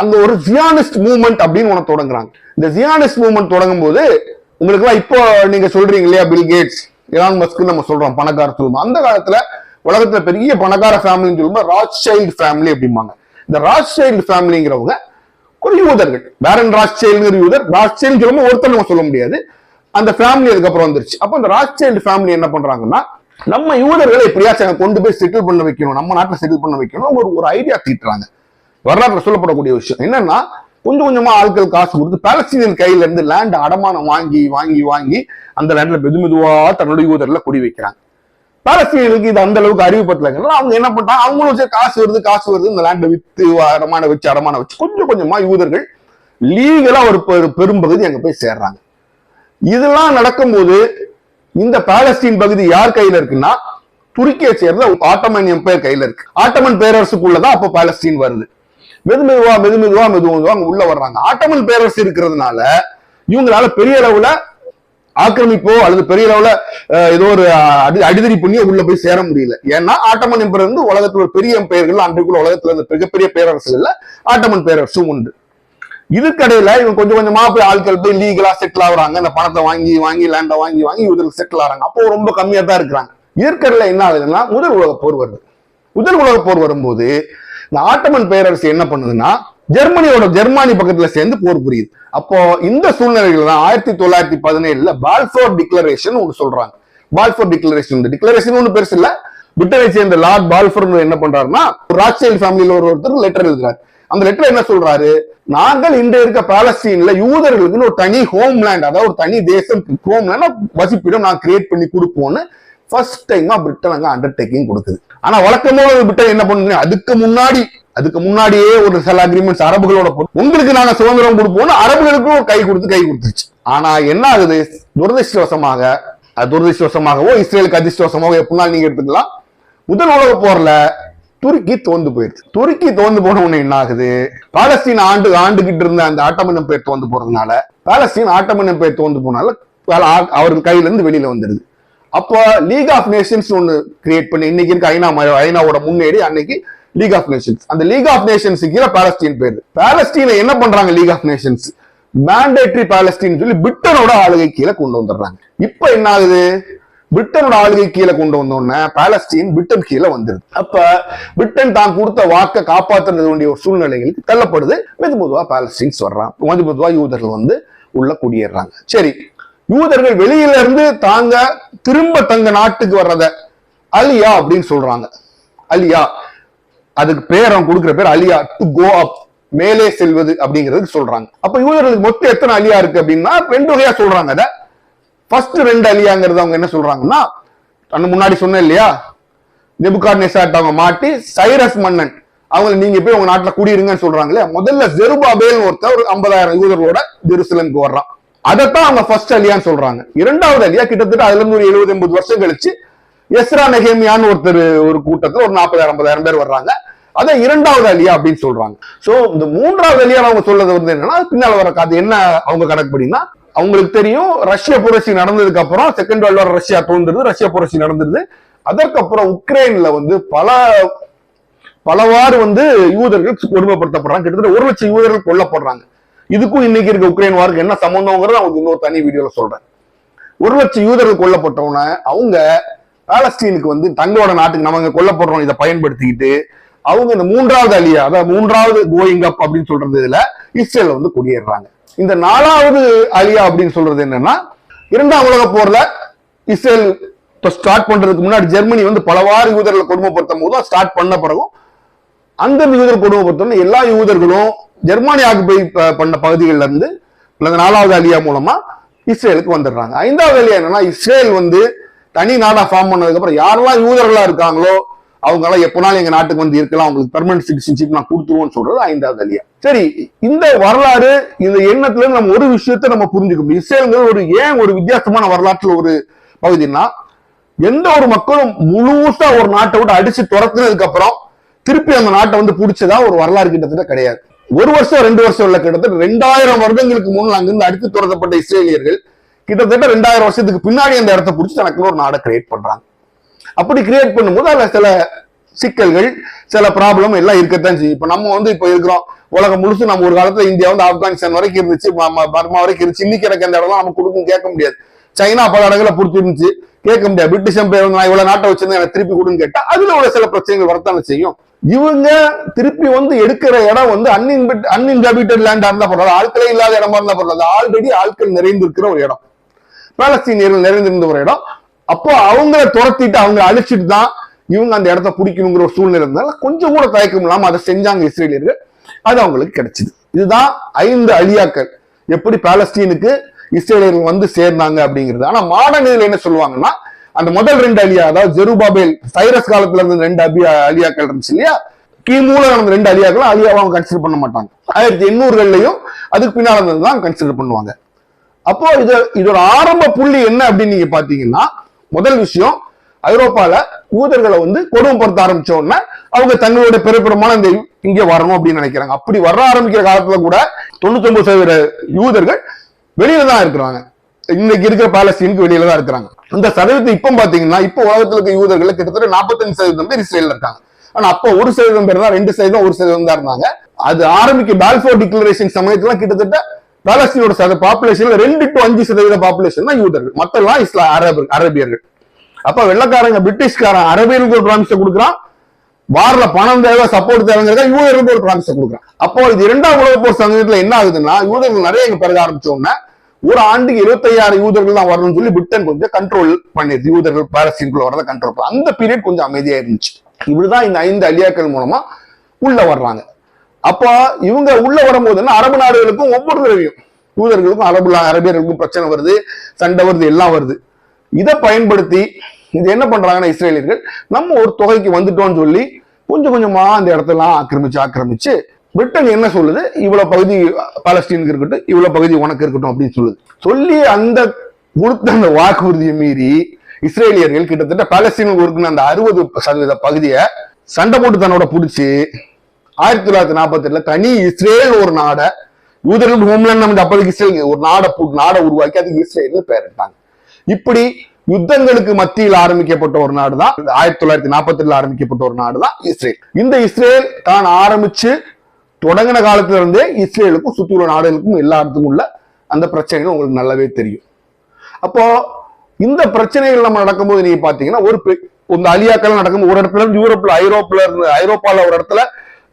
அந்த ஒரு ஜியானிஸ்ட் மூவ்மெண்ட் அப்படின்னு ஒண்ணு தொடங்குறாங்க. இந்த ஜியானிஸ்ட் மூவ்மெண்ட் தொடங்கும் போது உங்களுக்கு எல்லாம் இப்போ நீங்க சொல்றீங்க இல்லையா பில் கேட்ஸ் எலான் மஸ்க்கு நம்ம சொல்றோம் பணக்கார சொல்லுவோம் அந்த காலத்துல உலகத்துல பெரிய பணக்கார ஃபேமிலின்னு சொல்லும்போது ராஜ் சைல்டு ஃபேமிலி அப்படிம்பாங்க. இந்த ராஜ் சைல்டு ஃபேமிலிங்கிறவங்க ஒரு யூதர்கள். பேரன் ராஜ்சைல்டுங்கிற யூதர் ராஜ்சைல்டு சொல்லும்போது ஒருத்தர் நம்ம சொல்ல முடியாது. அந்த ஃபேமிலி அதுக்கப்புறம் வந்துருச்சு. அப்போ அந்த ராஜ்சைல்டு ஃபேமிலி என்ன பண்றாங்கன்னா நம்ம யூதர்களை எப்படியாச்சும் கொண்டு போய் செட்டில் பண்ண வைக்கணும் நம்ம நாட்டில் செட்டில் பண்ண வைக்கணும் ஒரு ஒரு ஐடியா தீட்டுறாங்க. வரலாற்றுல சொல்லப்படக்கூடிய விஷயம் என்னன்னா கொஞ்சம் கொஞ்சமா ஆட்கள் காசு கொடுத்து பாலஸ்தீனியன் கையில இருந்து லேண்ட் அடமானம் வாங்கி வாங்கி வாங்கி அந்த லேண்ட்ல மெது மெதுவா தன்னுடைய யூதர்ல குடி வைக்கிறாங்க அரசியலுக்கு இது அந்த அளவுக்கு அறிவுப்பட்டல அவங்க என்ன பண்றாங்க? அவங்களும் சரி காசு வருது காசு வருது இந்த லேண்டை வித்து அடமான வச்சு அடமான வச்சு கொஞ்சம் கொஞ்சமா யூதர்கள் லீகலா ஒரு பெரும்பகுதி அங்க போய் சேர்றாங்க. இதெல்லாம் நடக்கும்போது இந்த பாலஸ்தீன் பகுதி யார் கையில இருக்குன்னா துருக்கியை சேர்ந்த ஆட்டமன் எம்பையர் கையில இருக்கு. ஆட்டமன் பேரரசுக்குள்ளதான் அப்ப பாலஸ்தீன் வருது. மெது மெதுவா மெது மெதுவா மெது மெதுவா அங்க உள்ள வர்றாங்க. ஆட்டமன் பேரரசு இருக்கிறதுனால இவங்களால பெரிய அளவுல ஆக்கிரமிப்போ அல்லது பெரிய அளவுல ஏதோ ஒரு அடி அடிதடி பண்ணியோ உள்ள போய் சேர முடியல. ஏன்னா ஆட்டமன் எம்பரர் வந்து உலகத்துல ஒரு பெரிய எம்பையர்கள் அன்றைக்குள்ள உலகத்துல இருந்த மிகப்பெரிய பேரரசுகள்ல ஆட்டமன் பேரரசும் உண்டு. இதுக்கடையில இவங்க கொஞ்சம் கொஞ்சமா போய் ஆட்கள் போய் லீகலா செட்டில் ஆகுறாங்க. அந்த பணத்தை வாங்கி வாங்கி லேண்டை வாங்கி வாங்கி இவருக்கு செட்டில் ஆகிறாங்க. அப்போ ரொம்ப கம்மியா தான் இருக்கிறாங்க. இதற்கடையில என்ன ஆகுதுன்னா முதல் உலக போர் வருது. முதல் உலக போர் வரும்போது இந்த ஆட்டமன் பேரரசு என்ன பண்ணுதுன்னா ஜெர்மனியோட ஜெர்மானி பக்கத்துல சேர்ந்து போர் புரியுது. அப்போ இந்த சூழ்நிலைகள் தான் ஆயிரத்தி தொள்ளாயிரத்தி பதினேழுல பால்ஃபோர் டிக்ளரேஷன் ஒன்று சொல்றாங்க. பால்ஃபோர் டிக்ளரேஷன் இந்த டிக்ளரேஷன் ஒன்று பெருசு இல்ல. பிரிட்டனை சேர்ந்த லார்ட் பால்ஃபோர் என்ன பண்றாருன்னா ராக்சைல் ஃபேமிலியில ஒரு ஒருத்தர் லெட்டர் எழுதுறாரு. அந்த லெட்டர் என்ன சொல்றாரு? நாங்கள் இன்று இருக்க பாலஸ்தீன்ல யூதர்களுக்குன்னு ஒரு தனி ஹோம்லேண்ட் அதாவது ஒரு தனி தேசம் ஹோம்லேண்ட் வசிப்பிடம் நான் கிரியேட் பண்ணி கொடுப்போம்னு ஃபர்ஸ்ட் டைமா பிரிட்டன் அங்க அண்டர்டேக்கிங் கொடுக்குது. ஆனா வழக்கமா பிரிட்டன் என்ன பண்ணுங்க அதுக்கு முன்னாடி அதுக்கு முன்னாடியே ஒரு சில அக்ரிமெண்ட்ஸ் அரபுகளோட போட்டு, உங்களுக்கு நாங்க சுதந்திரம் கொடுப்போம்னு அரபுகளுக்கும் ஒரு கை கொடுத்து கை கொடுத்துருச்சு. ஆனா என்ன ஆகுது? துரதிருஷ்டவசமாக துரதிருஷ்டவசமாகவோ இஸ்ரேலுக்கு அதிர்ஷ்டவசமாகவோ எப்படினாலும் நீங்க எடுத்துக்கலாம். முதல் உலக போர்ல துருக்கி தோந்து போயிடுச்சு. துருக்கி தோந்து போன உடனே என்ன ஆகுது? பாலஸ்தீன் ஆண்டு ஆண்டுகிட்டு இருந்த அந்த ஆட்டமனம் பேர் தோந்து போறதுனால பாலஸ்தீன் ஆட்டமனம் பேர் தோந்து போனால அவர்கள் கையில இருந்து வெளியில வந்துருது. அப்போ லீக் ஆஃப் நேஷன்ஸ் ஒன்னு கிரியேட் பண்ணி இன்னைக்கு இருக்க ஐநா ஐநாவோட முன்னேறி அன்னைக்கு லீக் ஆஃப் நேஷன்ஸ் அந்த லீக் ஆஃப் நேஷன்ஸ் கீழே பாலஸ்டீன் பேர் பாலஸ்தீனை என்ன பண்றாங்க League of Nations mandatory Palestine சொல்லி பிரிட்டனோட ஆளுகை கீழே கொண்டு வந்துடுறாங்க. இப்ப என்ன ஆகுது? பிரிட்டனோட ஆளுகை கீழே கொண்டு வந்த உடனே பிரிட்டன் கீழே வந்துருது. அப்ப பிரிட்டன் தான் கொடுத்த வாக்கை காப்பாற்றுறது வேண்டிய ஒரு சூழ்நிலைகளுக்கு தள்ளப்படுது. மெது மெதுவா பாலஸ்டீன்ஸ் வர்றான். மெது மெதுவா யூதர்கள் வந்து உள்ள குடியேறாங்க. சரி யூதர்கள் வெளியில இருந்து தாங்க திரும்ப தங்க நாட்டுக்கு வர்றத அலியா அப்படின்னு சொல்றாங்க. அலியா அதுக்கு பேர் அவன் கொடுக்குற பேர் அலியா டு கோ அப் மேலே செல்வது அப்படிங்கிறதுக்கு சொல்றாங்க. அப்ப யூதர்களுக்கு மொத்தம் எத்தனை அலியா இருக்கு அப்படின்னா ரெண்டு வகையா சொல்றாங்க அதை. ஃபர்ஸ்ட் ரெண்டு அலியாங்கிறது அவங்க என்ன சொல்றாங்கன்னா முன்னாடி சொன்னேன் இல்லையா? நெபுகாட் நெசாட் அவங்க மாட்டி சைரஸ் மன்னன். அவங்க நீங்க போய் உங்க நாட்டுல குடியிருங்கன்னு சொல்றாங்களே முதல்ல ஜெருபாபேல் ஒருத்தர் ஒரு ஐம்பதாயிரம் யூதர்களோட ஜெருசலம்க்கு வர்றான். அதைத்தான் அவங்க ஃபர்ஸ்ட் அலியான்னு சொல்றாங்க. இரண்டாவது அலியா கிட்டத்தட்ட அதுல இருந்து ஒரு எழுபது எண்பது வருஷம் கழிச்சு எஸ்ரா நெகேமியான்னு ஒருத்தர் ஒரு கூட்டத்துல ஒரு நாற்பதாயிரம் ஐம்பதாயிரம் பேர் வர்றாங்க. அதை இரண்டாவது அலியா அப்படின்னு சொல்றாங்க. சோ இந்த மூன்றாவது அலியா அவங்க சொல்றது வந்து என்னன்னா பின்னால் வர கதை என்ன அவங்க கணக்குப்படினா அவங்களுக்கு தெரியும் ரஷ்ய புரட்சி நடந்ததுக்கு அப்புறம் செகண்ட் வேர்ல்ட் வார் ரஷ்யா தோன்றுது ரஷ்ய புரட்சி நடந்தது அதற்கப்புறம் உக்ரைன்ல வந்து பல பலவாறு வந்து யூதர்கள் கொடுமைப்படுத்தப்படுறாங்க. கிட்டத்தட்ட ஒரு லட்சம் யூதர்கள் கொல்லப்படுறாங்க. இதுக்கும் இன்னைக்கு இருக்க உக்ரைன் வாருக்கு என்ன சம்பந்தங்கிறத அவங்க இன்னொரு தனி வீடியோல சொல்றேன். ஒரு லட்சம் யூதர்கள் கொல்லப்பட்டவன அவங்க பாலஸ்டீனுக்கு வந்து தங்களோட நாட்டுக்கு நம்ம கொல்லப்படுறோம் இதை பயன்படுத்திக்கிட்டு அவங்க இந்த மூன்றாவது அலியா அதாவது மூன்றாவது கோயிங் அப் அப்படின்னு சொல்றது இதுல இஸ்ரேல் வந்து குடியேறாங்க இந்த நாலாவது அலியா அப்படின்னு சொல்றது என்னன்னா இரண்டாம் உலக போர்ல இஸ்ரேல் இப்போ ஸ்டார்ட் பண்றதுக்கு முன்னாடி ஜெர்மனி வந்து பலவாறு யூதர்களை கொடுமைப்படுத்தும் போது ஸ்டார்ட் பண்ண பிறகும் அந்த யூதர் கொடுமைப்படுத்தணும் எல்லா யூதர்களும் ஜெர்மனி ஆக்குபை பண்ண பகுதிகளில் இருந்து இந்த நாலாவது அலியா மூலமா இஸ்ரேலுக்கு வந்துடுறாங்க. ஐந்தாவது அலியா என்னன்னா இஸ்ரேல் வந்து தனி நாடா ஃபார்ம் பண்ணதுக்கு அப்புறம் யாரெல்லாம் யூதர்களா இருக்காங்களோ அவங்க எல்லாம் எப்பனாலும் எங்க நாட்டுக்கு வந்து இருக்கலாம். அவங்களுக்கு பெர்மனன்ட் சிட்டிசன்ஷிப் நான் கொடுத்துருவோம்னு சொல்றது ஐந்தாவது அலியா சரி இந்த வரலாறு இந்த எண்ணத்துல நம்ம ஒரு விஷயத்த நம்ம புரிஞ்சுக்க முடியும். இஸ்ரேலுங்கிறது ஒரு ஏன் ஒரு வித்தியாசமான வரலாற்றுல ஒரு பகுதின்னா எந்த ஒரு மக்களும் முழுசா ஒரு நாட்டை விட்டு அடிச்சு துரத்துனதுக்கு அப்புறம் திருப்பி அந்த நாட்டை வந்து பிடிச்சதா ஒரு வரலாறு கிட்டத்தட்ட கிடையாது. ஒரு வருஷம் ரெண்டு வருஷம் இல்ல கிட்டத்தட்ட ரெண்டாயிரம் வருடங்களுக்கு முன் அங்கிருந்து அடித்து துரத்தப்பட்ட இஸ்ரேலியர்கள் கிட்டத்தட்ட ரெண்டாயிரம் வருஷத்துக்கு பின்னாடி அந்த இடத்த பிடிச்சி தனக்குள்ள ஒரு நாடை கிரியேட் பண்றாங்க. அப்படி கிரியேட் பண்ணும்போது அதுல சில சிக்கல்கள் சில ப்ராப்ளம் எல்லாம் இருக்கத்தான் செய்யும். இப்போ நம்ம வந்து இப்போ இருக்கிறோம் உலகம் முழுசு நம்ம ஒரு காலத்துல இந்தியா வந்து ஆப்கானிஸ்தான் வரைக்கும் இருந்துச்சு பர்மா வரைக்கும் இருந்துச்சு. இன்னைக்கு எனக்கு அந்த இடம்லாம் நம்ம கொடுக்கும் கேட்க முடியாது. சைனா பல இடங்களை பிடிச்சிருந்துச்சு கேட்க முடியாது. பிரிட்டிஷ் எம்பையர் வந்து நான் இவ்வளவு நாட்டை வச்சிருந்தேன் எனக்கு திருப்பி கொடுன்னு கேட்டா அதுல உள்ள சில பிரச்சனைகள் வரத்தானே செய்யும். இவங்க திருப்பி வந்து எடுக்கிற இடம் வந்து அன்இன்பிட் அன்இன்ஹாபிட்டட் லேண்டா இருந்தா பரவாயில்ல. ஆட்களே இல்லாத இடமா இருந்தா பரவாயில்ல. ஆல்ரெடி ஆட்கள் நிறைந்திருக்கிற ஒரு இடம். பாலஸ்தீனியர்கள் நிறைந்திருந்த ஒரு இடம். அப்போ அவங்கள துரத்திட்டு அவங்க அழிச்சிட்டு தான் இவங்க அந்த இடத்த பிடிக்கணுங்கிற ஒரு சூழ்நிலை இருந்தால கொஞ்சம் கூட தயக்கம் இல்லாம அதை செஞ்சாங்க இஸ்ரேலியர்கள். அது அவங்களுக்கு கிடைச்சது. இதுதான் ஐந்து அழியாக்கள். எப்படி பாலஸ்தீனுக்கு இஸ்ரேலியர்கள் வந்து சேர்ந்தாங்க அப்படிங்கிறது. ஆனா மாடர்ன் இதுல என்ன சொல்லுவாங்கன்னா அந்த முதல் ரெண்டு அழியா அதாவது ஜெருபாபேல் சைரஸ் காலத்துல இருந்த ரெண்டு அபி அழியாக்கள் இருந்துச்சு இல்லையா? கிமூல நடந்த ரெண்டு அழியாக்களும் அழியாவை அவங்க கன்சிடர் பண்ண மாட்டாங்க. ஆயிரத்தி எண்ணூறுகள்லையும் அதுக்கு பின்னால் தான் கன்சிடர் பண்ணுவாங்க. அப்போ இது இதோட ஆரம்ப புள்ளி என்ன அப்படின்னு நீங்க பாத்தீங்கன்னா முதல் விஷயம் ஐரோப்பால யூதர்களை வந்து கொடுமைப்படுத்த ஆரம்பிச்ச உடனே அவங்க தங்களுடைய பிறப்பிடமான இந்த இங்க வரணும் அப்படின்னு நினைக்கிறாங்க. அப்படி வர ஆரம்பிக்கிற காலத்துல கூட தொண்ணூத்தி ஒன்பது சதவீத யூதர்கள் வெளியில தான் இருக்கிறாங்க. இன்னைக்கு இருக்கிற பாலஸ்தீனுக்கு வெளியில தான் இருக்கிறாங்க. இந்த சதவீதம் இப்ப பாத்தீங்கன்னா இப்ப உலகத்துல இருக்க யூதர்கள் கிட்டத்தட்ட நாற்பத்தஞ்சு சதவீதம் பேர் இஸ்ரேல இருக்காங்க. ஆனா அப்போ ஒரு சதவீதம் பேர் தான் ரெண்டு சதவீதம் ஒரு சதவீதம் தான் இருந்தாங்க. அது ஆரம்பிக்க பால்போர் டிக்ளரேஷன் சமயத்துல கிட்டத்தட்ட பாலஸ்தீனோட சத பாப்புலேஷன்ல ரெண்டு டு அஞ்சு சதவீத பாப்புலேஷன் தான் யூதர்கள். மத்தெல்லாம் இஸ்லா அரபு அரபியர்கள். அப்ப வெள்ளக்காரங்க பிரிட்டிஷ்காரன் அரபியர்களுக்கு ஒரு ப்ராமிஸை கொடுக்குறான். வார்ல பணம் தேவை சப்போர்ட் தேவைங்கிறத யூதர்களுக்கு ஒரு ப்ராமிஸை கொடுக்குறான். அப்போ இது இரண்டாம் உலக போர் சமயத்துல என்ன ஆகுதுன்னா யூதர்கள் நிறைய இங்க பிறக ஆரம்பிச்ச ஒரு ஆண்டுக்கு இருபத்தையாயிரம் யூதர்கள் தான் வரணும்னு சொல்லி பிரிட்டன் கொஞ்சம் கண்ட்ரோல் பண்ணிடுது யூதர்கள் பாலஸ்தீனுக்குள்ள வரதை கண்ட்ரோல் பண்ண அந்த பீரியட் கொஞ்சம் அமைதியா இருந்துச்சு இப்படிதான் இந்த ஐந்து அலியாக்கள் மூலமா உள்ள வர்றாங்க. அப்போ இவங்க உள்ள வரும்போதுன்னா அரபு நாடுகளுக்கும் ஒவ்வொரு தடவையும் யூதர்களுக்கும் அரபு அரபியர்களுக்கும் பிரச்சனை வருது சண்டை வருது எல்லாம் வருது. இதை பயன்படுத்தி இது என்ன பண்றாங்கன்னா இஸ்ரேலியர்கள் நம்ம ஒரு தொகைக்கு வந்துட்டோம்னு சொல்லி கொஞ்சம் கொஞ்சமா அந்த இடத்தெல்லாம் ஆக்கிரமிச்சு ஆக்கிரமிச்சு பிரிட்டன் என்ன சொல்லுது? இவ்வளவு பகுதி பாலஸ்தீனுக்கு இருக்கட்டும் இவ்வளவு பகுதி உனக்கு இருக்கட்டும் அப்படின்னு சொல்லுது. சொல்லி அந்த கொடுத்த அந்த வாக்குறுதியை மீறி இஸ்ரேலியர்கள் கிட்டத்தட்ட பாலஸ்தீனுக்கு இருக்கிற அந்த அறுபது சதவீத பகுதியை சண்டை போட்டு தன்னோட பிடிச்சி ஆயிரத்தி தொள்ளாயிரத்தி நாற்பத்தி எட்டுல தனி இஸ்ரேல் ஒரு நாடை யூதர்கள் ஹோம்லேண்ட் நம்ம அப்போதைக்கு இஸ்ரேல் ஒரு நாடை நாடை உருவாக்கி அதுக்கு இஸ்ரேல்னு பேரிட்டாங்க இப்படி யுத்தங்களுக்கு மத்தியில் ஆரம்பிக்கப்பட்ட ஒரு நாடு தான் ஆயிரத்தி தொள்ளாயிரத்தி நாற்பத்தி ஏழுல ஆரம்பிக்கப்பட்ட ஒரு நாடு தான் இஸ்ரேல். இந்த இஸ்ரேல் தான் ஆரம்பிச்சு தொடங்கின காலத்துல இருந்தே இஸ்ரேலுக்கும் சுற்றியுள்ள நாடுகளுக்கும் எல்லா இடத்துக்கும் உள்ள அந்த பிரச்சனைகள் உங்களுக்கு நல்லாவே தெரியும். அப்போ இந்த பிரச்சனைகள் நம்ம நடக்கும்போது நீங்க பாத்தீங்கன்னா ஒரு பெ- இந்த அலியாக்கள் நடக்கும் ஒரு இடத்துல இருந்து யூரோப்ல ஐரோப்பில இருந்து ஐரோப்பால ஒரு இடத்துல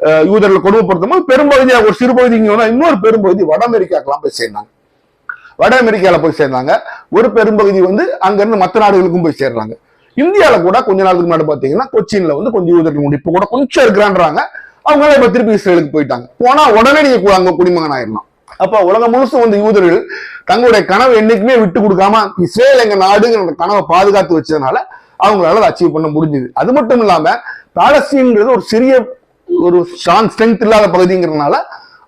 யூதர்களை கொடுமைப்படுத்தும் போது பெரும்பகுதியா ஒரு சிறு பகுதி இங்க வந்தா இன்னொரு பெரும்பகுதி வட அமெரிக்காக்கெல்லாம் போய் சேர்ந்தாங்க. வட அமெரிக்காவில் போய் சேர்ந்தாங்க. ஒரு பெரும்பகுதி வந்து அங்க இருந்து மற்ற நாடுகளுக்கும் போய் சேர்றாங்க. இந்தியால கூட கொஞ்ச நாளுக்கு முன்னாடி பார்த்தீங்கன்னா கொச்சின்ல வந்து கொஞ்சம் யூதர்கள் உண்டு. கூட கொஞ்சம் இருக்கிறான்றாங்க. அவங்க இப்போ திருப்பி இஸ்ரேலுக்கு போயிட்டாங்க. போனா உடனே நீங்கள் கு- குடிமகன் ஆயிடலாம் அப்ப உலகம் முழுசும் வந்து யூதர்கள் தங்களுடைய கனவை என்னைக்குமே விட்டு கொடுக்காம இஸ்ரேல் எங்க நாடுங்கிற கனவை பாதுகாத்து வச்சதுனால அவங்களால அதை அச்சீவ் பண்ண முடிஞ்சது. அது மட்டும் இல்லாம பாலஸ்தீன்ன்றது ஒரு சிறிய ஒரு ஸ்ட்ராங் ஸ்ட்ரென்த் இல்லாத பகுதிங்கிறதுனால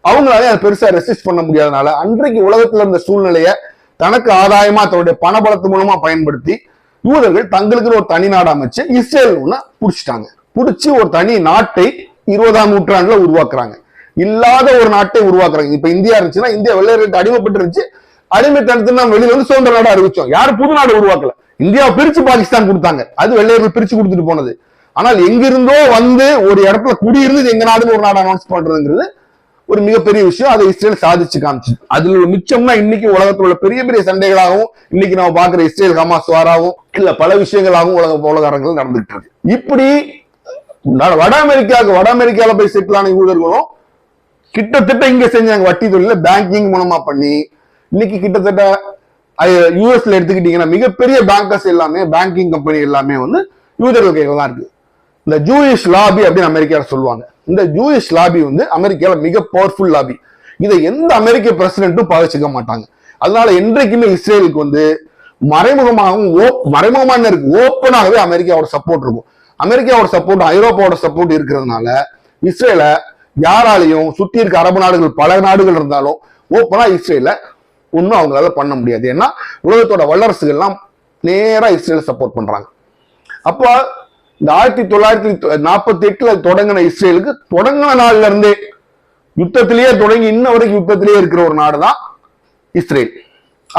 அவங்களாலே அதை பெருசா ரெசிஸ்ட் பண்ண முடியாதனால அன்றைக்கு உலகத்துல இருந்த சூழ்நிலையை தனக்கு ஆதாயமா தன்னுடைய பணபலத்து மூலமா பயன்படுத்தி யூதர்கள் தங்களுக்கு ஒரு தனி நாடு அமைச்சு இஸ்ரேல் ஒண்ணு புடிச்சிட்டாங்க. புடிச்சு ஒரு தனி நாட்டை இருபதாம் நூற்றாண்டுல உருவாக்குறாங்க. இல்லாத ஒரு நாட்டை உருவாக்குறாங்க. இப்ப இந்தியா இருந்துச்சுன்னா இந்தியா வெள்ளையர்களுக்கு அடிமைப்பட்டு இருந்துச்சு அடிமைத்தனத்துல நம்ம வெளியில வந்து சுதந்திர நாடு அறிவிச்சோம். யாரும் புது நாடு உருவாக்கல. இந்தியா பிரிச்சு பாகிஸ்தான் கொடுத்தாங்க. அது வெள்ளையர்கள் பிரிச்சு கொடுத்துட்டு போனது. ஆனால் எங்கிருந்தோ வந்து ஒரு இடத்துல குடியிருந்து எங்க நாடுன்னு ஒரு நாடு அனௌன்ஸ் பண்றதுங்கிறது ஒரு மிகப்பெரிய விஷயம். அதை இஸ்ரேல் சாதிச்சு காமிச்சு. அதுல உள்ள மிச்சம்னா இன்னைக்கு உலகத்துல உள்ள பெரிய பெரிய சண்டைகளாகவும் இன்னைக்கு நம்ம பாக்குற இஸ்ரேல் ஹமாஸ் வாராவும் இல்ல பல விஷயங்களாகவும் உலக உலக அரங்கில் நடந்துகிட்டு இருக்கு. இப்படி வட அமெரிக்காவுக்கு வட அமெரிக்கால போய் செட்டில் ஆன யூதர்களும் கிட்டத்தட்ட இங்க செஞ்சாங்க வட்டி தொழில பேங்கிங் மூலமா பண்ணி இன்னைக்கு கிட்டத்தட்ட யூஎஸ்ல எடுத்துக்கிட்டீங்கன்னா மிகப்பெரிய பேங்கர்ஸ் எல்லாமே பேங்கிங் கம்பெனி எல்லாமே வந்து யூதர்கள் கையில தான் இருக்கு. இந்த ஜூயிஷ் லாபி அப்படின்னு அமெரிக்கால சொல்லுவாங்க. இந்த ஜூயிஷ் லாபி வந்து அமெரிக்கால மிக பவர்ஃபுல் லாபி இதை எந்த அமெரிக்க பிரசிடென்ட்டும் பாதிச்சுக்க மாட்டாங்க. அதனால என்றைக்குமே இஸ்ரேலுக்கு வந்து மறைமுகமாகவும் ஓ மறைமுகமா இருக்கு ஓப்பனாகவே அமெரிக்காவோட சப்போர்ட் இருக்கும். அமெரிக்காவோட சப்போர்ட் ஐரோப்பாவோட சப்போர்ட் இருக்கிறதுனால இஸ்ரேலை யாராலையும் சுத்தி இருக்க அரபு நாடுகள் பல நாடுகள் இருந்தாலும் ஓப்பனா இஸ்ரேல ஒன்றும் அவங்களால பண்ண முடியாது. ஏன்னா உலகத்தோட வல்லரசுகள்லாம் நேராக இஸ்ரேல சப்போர்ட் பண்றாங்க. அப்போ இந்த ஆயிரத்தி தொள்ளாயிரத்தி நாற்பத்தி எட்டுல தொடங்கின இஸ்ரேலுக்கு தொடங்கின நாள்ல இருந்தே யுத்தத்திலேயே தொடங்கி இன்ன வரைக்கும் யுத்தத்திலேயே இருக்கிற ஒரு நாடு தான் இஸ்ரேல்.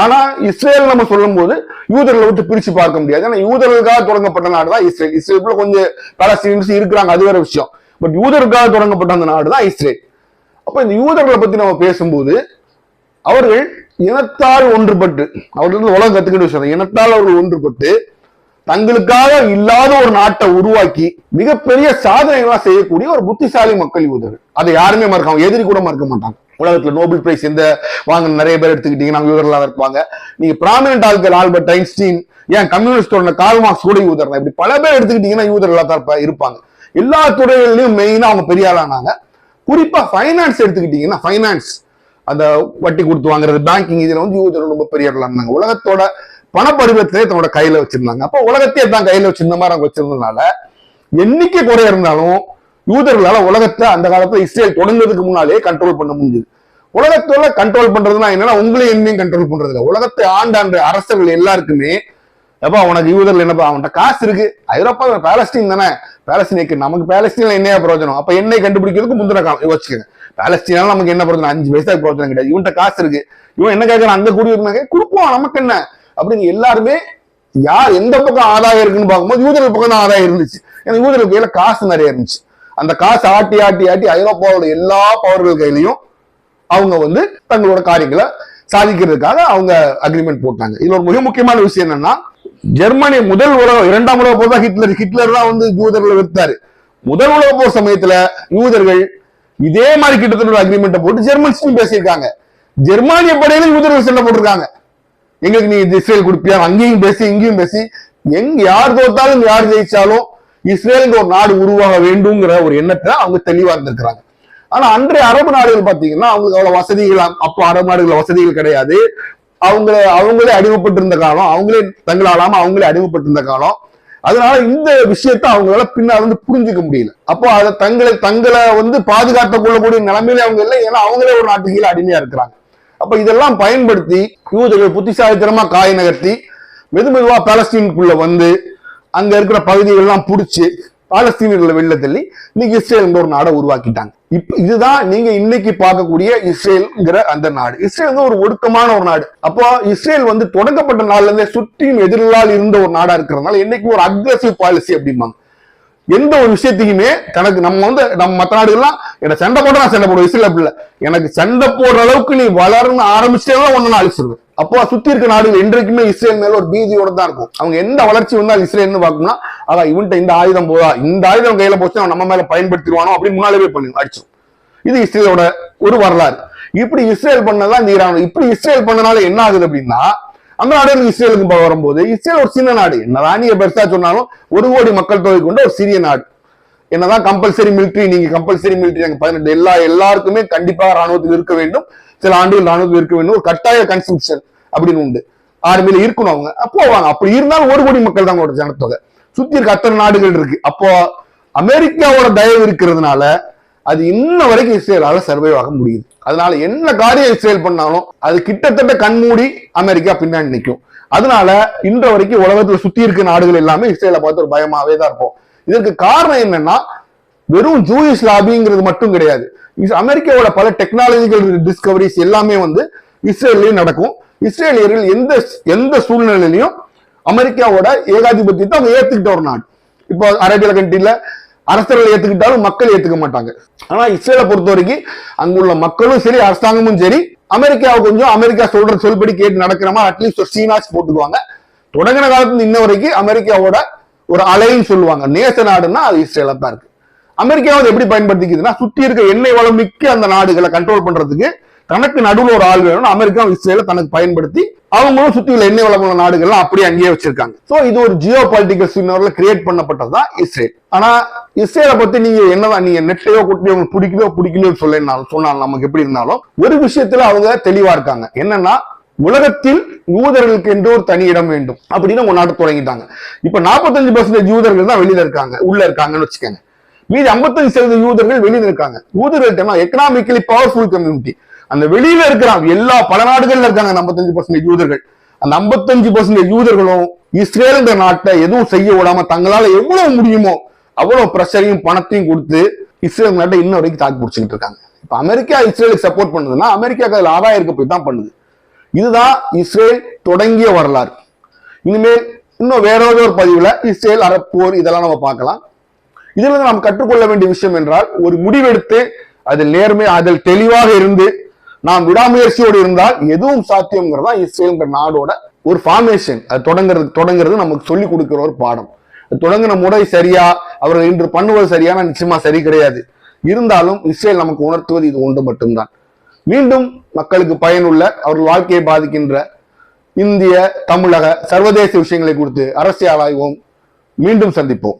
ஆனா இஸ்ரேல் நம்ம சொல்லும் போது யூதர்களை விட்டு பிரிச்சு பார்க்க முடியாது. ஏன்னா யூதர்களுக்காக தொடங்கப்பட்ட நாடு தான் இஸ்ரேல் இஸ்ரேலுக்குள்ள கொஞ்சம் பலஸ்தீன்ஸ் இருக்கிறாங்க அது வேற விஷயம். பட் யூதருக்காக தொடங்கப்பட்ட அந்த நாடு தான் இஸ்ரேல். அப்ப இந்த யூதர்களை பத்தி நம்ம பேசும்போது அவர்கள் இனத்தால் ஒன்றுபட்டு அவர்கள் உலகம் கத்துக்கிட்ட விஷயம் இனத்தால் அவர்கள் ஒன்றுபட்டு தங்களுக்காக இல்லாத ஒரு நாட்டை உருவாக்கி மிகப்பெரிய சாதனைகள்லாம் செய்யக்கூடிய ஒரு புத்திசாலி மக்கள் யூதர்கள். அதை யாருமே மறக்காம எதிரி கூட மறக்க மாட்டாங்க. உலகத்துல நோபல் பிரைஸ் எந்த வாங்க நிறைய பேர் எடுத்துக்கிட்டீங்கன்னா யூதர்களாக இருப்பாங்க. நீங்க பிராமினன்ட் ஆட்கள் ஆல்பர்ட் ஐன்ஸ்டீன் ஏன் கம்யூனிஸ்டோட கால் மார்க்ஸ் கூட யூதர் இப்படி பல பேர் எடுத்துக்கிட்டீங்கன்னா யூதர்களா தான் இருப்பாங்க. எல்லா துறைகளிலும் மெயினா அவங்க பெரிய ஆளானாங்க. குறிப்பா ஃபைனான்ஸ் எடுத்துக்கிட்டீங்கன்னா ஃபைனான்ஸ் அந்த வட்டி கொடுத்து வாங்குறது பேங்கிங் இதுல வந்து யூதர்கள் ரொம்ப பெரிய இருந்தாங்க உலகத்தோட பணப்பரிவர்த்தனை தன்னோட கையில வச்சிருந்தாங்க. அப்போ உலகத்தையே தான் கையில வச்சிருந்த மாதிரி அவங்க வச்சிருந்ததுனால எண்ணிக்கை குறைய இருந்தாலும் யூதர்களால உலகத்தை அந்த காலத்துல இஸ்ரேல் தொடங்குறதுக்கு முன்னாலே கண்ட்ரோல் பண்ண முடிஞ்சது. உலகத்தோட கண்ட்ரோல் பண்றதுனா என்னன்னா உங்களையும் என்னையும் கண்ட்ரோல் பண்றது இல்லை உலகத்தை ஆண்டாண்டு அரசர்கள் எல்லாருக்குமே எப்போ உனக்கு யூதர்கள் என்னப்பா அவன்கிட்ட காசு இருக்கு. ஐரோப்பா பேலஸ்டீன் தானே? பேலஸ்டீனுக்கு நமக்கு பேலஸ்டீன்ல என்னையா பிரயோஜனம்? அப்ப என்னை கண்டுபிடிக்கிறதுக்கு முந்தின காலம் யோசிச்சுங்க பேலஸ்டீனால நமக்கு என்ன பிரயோஜனம்? அஞ்சு வயசாக பிரயோஜனம் கிடையாது. இவன்கிட்ட காசு இருக்கு. இவன் என்ன கேட்கறான் அங்க குடியிருந்தாங்க கொடுப்போம். நமக்கு என்ன? அப்படின்னு எல்லாருமே யார் எந்த பக்கம் ஆதாயம் இருக்குன்னு பார்க்கும்போது யூதர்கள் பக்கம் தான் ஆதாயம் இருந்துச்சு. ஏன்னா யூதர்கள் கையில காசு நிறைய இருந்துச்சு. அந்த காசு ஆட்டி ஆட்டி ஆட்டி ஐரோப்பாவோட எல்லா பவர்கள் கையிலையும் அவங்க வந்து தங்களோட காரியங்களை சாதிக்கிறதுக்காக அவங்க அக்ரிமெண்ட் போட்டாங்க. இதுல ஒரு மிக முக்கியமான விஷயம் என்னன்னா ஜெர்மனி முதல் உலக இரண்டாம் உலக போர் தான் ஹிட்லர் ஹிட்லர் தான் வந்து யூதர்களை வித்தாரு முதல் உலக போர் சமயத்துல யூதர்கள் இதே மாதிரி கிட்டத்தட்ட ஒரு அக்ரிமெண்ட்டை போட்டு ஜெர்மன்ஸ்டும் பேசியிருக்காங்க. ஜெர்மானிய படையில யூதர்கள் சண்டை போட்டிருக்காங்க. எங்களுக்கு நீ இஸ்ரேல் கொடுப்பியா? அங்கேயும் பேசி இங்கேயும் பேசி. எங்க யார் தோத்தாலும் யார் ஜெயிச்சாலும் இஸ்ரேலுக்கு ஒரு நாடு உருவாக வேண்டுங்கிற ஒரு எண்ணத்தை அவங்க தெளிவா இருந்திருக்கிறாங்க. ஆனா அன்றைய அரபு நாடுகள் பாத்தீங்கன்னா அவங்களுக்கு அவ்வளவு வசதிகள் அப்போ அரபு நாடுகள் வசதிகள் கிடையாது. அவங்க அவங்களே அடிமைப்பட்டிருந்த காலம் அவங்களே தங்களாலாம அவங்களே அடிமைப்பட்டிருந்த காலம். அதனால இந்த விஷயத்த அவங்களால பின்னால் வந்து புரிஞ்சுக்க முடியல. அப்போ அதை தங்களை தங்களை வந்து பாதுகாத்துக் கொள்ளக்கூடிய நிலைமையில அவங்க இல்லை. ஏன்னா அவங்களே ஒரு நாட்டு கீழே அடிமையா இருக்கிறாங்க. அப்ப இதெல்லாம் பயன்படுத்தி யூதர்கள் புத்திசாலித்தனமா காய நகர்த்தி மெது மெதுவா பாலஸ்தீனுக்குள்ள வந்து அங்க இருக்கிற பகுதிகள் எல்லாம் புடிச்சு பாலஸ்தீனர்களை வெளில தள்ளி இன்னைக்கு இஸ்ரேல் ஒரு நாடை உருவாக்கிட்டாங்க. இப்ப இதுதான் நீங்க இன்னைக்கு பார்க்கக்கூடிய இஸ்ரேல்ங்கிற அந்த நாடு. இஸ்ரேல் வந்து ஒரு ஒடுக்கமான ஒரு நாடு. அப்போ இஸ்ரேல் வந்து தொடங்கப்பட்ட நாள்ல இருந்தே சுற்றியும் எதிரிலால் இருந்த ஒரு நாடா இருக்கிறதுனால என்னைக்கு ஒரு அக்ரஸிவ் பாலிசி அப்படிம்பாங்க. எந்த ஒரு விஷயத்தையுமே தனக்கு நம்ம வந்து நம்ம மற்ற நாடுகள்லாம் என்ன சண்டை போட நான் சண்டை போடுவேன். இஸ்ரேல் அப்படி எனக்கு சண்டை போடுற அளவுக்கு நீ வளர்ந்து ஆரம்பிச்சிட்டே ஒன்னு நான் அழிச்சிருவேன். அப்போ சுத்தி இருக்க நாடுகள் என்றைக்குமே இஸ்ரேல் மேல ஒரு பீதியோட தான் இருக்கும். அவங்க எந்த வளர்ச்சி வந்தால் இஸ்ரேல்னு பார்க்கணும்னா அதான் இவன்ட்ட இந்த ஆயுதம் போதா இந்த ஆயுதம் கையில போச்சு அவன் நம்ம மேல பயன்படுத்திடுவானோ அப்படின்னு முன்னாலே பண்ணி அடிச்சோம் இது இஸ்ரேலோட ஒரு வரலாறு. இப்படி இஸ்ரேல் பண்ணதான் இந்த ஈரான் இப்படி இஸ்ரேல் பண்ணனால என்ன ஆகுது அப்படின்னா அந்த நாடுகளுக்கு இஸ்ரேலுக்கு வரும்போது இஸ்ரேல் ஒரு சின்ன நாடு. என்னதான் நீங்க பெருசா சொன்னாலும் ஒரு கோடி மக்கள் தொகை கொண்ட ஒரு சிறிய நாடு. என்னதான் கம்பல்சரி மிலிட்டரி நீங்க கம்பல்சரி மிலிட்டரி அங்க பதினெட்டு எல்லா எல்லாருக்குமே கண்டிப்பாக ராணுவத்தில் இருக்க வேண்டும். சில ஆண்டுகள் ராணுவத்தில் இருக்க வேண்டும். ஒரு கட்டாய கன்ஸ்டியூஷன் அப்படின்னு உண்டு. ஆர்மியில இருக்கணும் அவங்க. அப்போ போவாங்க அப்படி இருந்தாலும் ஒரு கோடி மக்கள் தான் அவங்களோட ஜனத்தொகை. சுத்தி இருக்க அத்தனை நாடுகள் இருக்கு. அப்போ அமெரிக்காவோட தயவு இருக்கிறதுனால அது இன்ன வரைக்கும் இஸ்ரேலால சர்வைவ் ஆக முடியுது. அதனால என்ன காரியம் இஸ்ரேல் பண்ணாலும் அது கிட்டத்தட்ட கண்மூடி அமெரிக்கா பின்னாடி நிற்கும். அதனால இன்ற வரைக்கும் உலகத்துல சுத்தி இருக்க நாடுகள் எல்லாமே இஸ்ரேலை பார்த்து ஒரு பயமாவே தான் இருப்போம் இதற்கு காரணம் என்னன்னா வெறும் ஜூயிஷ் லாபிங்கிறது மட்டும் கிடையாது. அமெரிக்காவோட பல டெக்னாலஜிக்கல் டிஸ்கவரிஸ் எல்லாமே வந்து இஸ்ரேல்லயும் நடக்கும். இஸ்ரேலியர்கள் எந்த எந்த சூழ்நிலையிலையும் அமெரிக்காவோட ஏகாதிபத்தியத்தை அவங்க ஏத்துக்கிட்ட ஒரு நாடு. இப்போ அரேபியல கண்ட்ரில அரசர்கள் ஏத்துக்கிட்டாலும் மக்கள் ஏத்துக்க மாட்டாங்க. ஆனா இஸ்ரேலை பொறுத்த வரைக்கும் அங்குள்ள மக்களும் சரி அரசாங்கமும் சரி அமெரிக்காவை கொஞ்சம் அமெரிக்கா சொல்ற சொல்படி கேட்டு நடக்கிறமா அட்லீஸ்ட் ஒரு சீனாஸ் போட்டுக்குவாங்க. தொடங்கின காலத்துல இன்ன வரைக்கும் அமெரிக்காவோட ஒரு அலைன்னு சொல்லுவாங்க. நேச நாடுன்னா அது இஸ்ரேலா தான் இருக்கு. அமெரிக்காவது எப்படி பயன்படுத்திக்குதுன்னா சுத்தி இருக்க எண்ணெய் வளம் மிக்க அந்த நாடுகளை கண்ட்ரோல் பண்றதுக்கு தனக்கு நடுவில் ஒரு ஆள் வேணும்னு அமெரிக்கா இஸ்ரேல தனக்கு பயன்படுத்தி அவங்களும் சுத்தி உள்ள எண்ணெய் வளமுள்ள நாடுகள்லாம் அப்படியே அங்கேயே வச்சிருக்காங்க. சோ இது ஒரு ஜியோ பாலிட்டிக்கல் சின்னர்ல கிரியேட் பண்ணப்பட்டதுதான் இஸ்ரேல். ஆனா இஸ்ரேலை பத்தி நீங்க என்னதான் நீங்க நெட்டையோ குட்டியோ உங்களுக்கு பிடிக்கலோ பிடிக்கலையோ சொல்லினாலும் சொன்னாலும் நமக்கு எப்படி இருந்தாலும் ஒரு விஷயத்துல அவங்க தெளிவா இருக்காங்க. என்னன்னா உலகத்தில் யூதர்களுக்கு என்று ஒரு தனி இடம் வேண்டும் அப்படின்னு உங்க நாட்டு தொடங்கிட்டாங்க. இப்ப நாற்பத்தஞ்சு பர்சன்டேஜ் யூதர்கள் தான் வெளியில இருக்காங்க உள்ள இருக்காங்கன்னு வச்சுக்கோங்க. மீதி 55% சதவீத யூதர்கள் வெளியில இருக்காங்க. யூதர்கள்ட்ட எக்கனாமிக்கலி பவர்ஃபுல் கம்யூனிட்டி அந்த வெளியில இருக்கிறாங்க எல்லா பல நாடுகள்ல இருக்காங்க 55% பர்சன்டேஜ் யூதர்கள். அந்த 55% பர்சன்டேஜ் யூதர்களும் இஸ்ரேலுங்கிற நாட்டை எதுவும் செய்ய விடாம தங்களால எவ்வளவு முடியுமோ அவ்வளவு பிரஷரையும் பணத்தையும் கொடுத்து இஸ்ரேல் நாட்டை இன்ன வரைக்கும் தாக்கி பிடிச்சிக்கிட்டு இருக்காங்க. இப்ப அமெரிக்கா இஸ்ரேலுக்கு சப்போர்ட் பண்ணுதுன்னா அமெரிக்கா அதில் ஆதாயம் இருக்க போய் தான் பண்ணுது. இதுதான் இஸ்ரேல் தொடங்கிய வரலாறு. இனிமேல் இன்னும் வேற ஏதோ ஒரு பதிவுல இஸ்ரேல் அரப் போர் இதெல்லாம் நம்ம பார்க்கலாம். இதுல நாம் கற்றுக்கொள்ள வேண்டிய விஷயம் என்றால் ஒரு முடிவெடுத்து அதில் நேர்மை அதில் தெளிவாக இருந்து நாம் விடாமுயற்சியோடு இருந்தால் எதுவும் சாத்தியம்ங்கிறதா இஸ்ரேல்ங்கிற நாடோட ஒரு ஃபார்மேஷன் அது தொடங்குறது தொடங்குறது நமக்கு சொல்லி கொடுக்குற ஒரு பாடம். தொடங்கின முறை சரியா அவர்கள் இன்று பண்ணுவது சரியான நிச்சயமா சரி கிடையாது. இருந்தாலும் இஸ்ரேல் நமக்கு உணர்த்துவது இது ஒன்று மட்டும்தான். மீண்டும் மக்களுக்கு பயனுள்ள அவர்கள் வாழ்க்கையை பாதிக்கின்ற இந்திய தமிழக சர்வதேச விஷயங்களை குறித்து அரசியல் ஆய்வோம். மீண்டும் சந்திப்போம்.